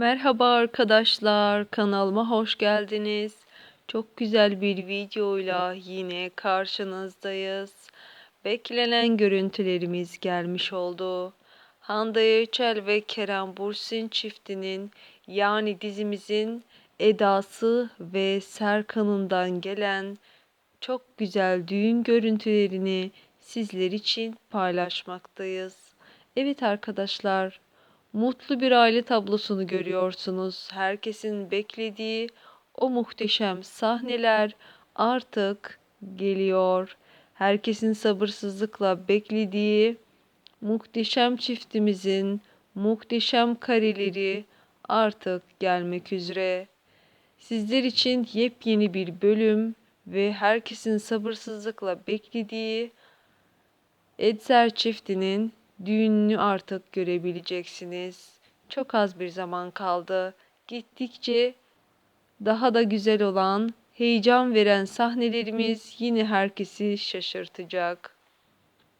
Merhaba arkadaşlar, kanalıma hoş geldiniz. Çok güzel bir videoyla yine karşınızdayız. Beklenen görüntülerimiz gelmiş oldu. Hande Erçel ve Kerem Bürsin çiftinin yani dizimizin Edası ve Serkan'ından gelen çok güzel düğün görüntülerini sizler için paylaşmaktayız. Evet arkadaşlar, mutlu bir aile tablosunu görüyorsunuz. Herkesin beklediği o muhteşem sahneler artık geliyor. Herkesin sabırsızlıkla beklediği muhteşem çiftimizin muhteşem kareleri artık gelmek üzere. Sizler için yepyeni bir bölüm ve herkesin sabırsızlıkla beklediği Edser çiftinin düğününü artık görebileceksiniz. Çok az bir zaman kaldı. Gittikçe daha da güzel olan, heyecan veren sahnelerimiz yine herkesi şaşırtacak.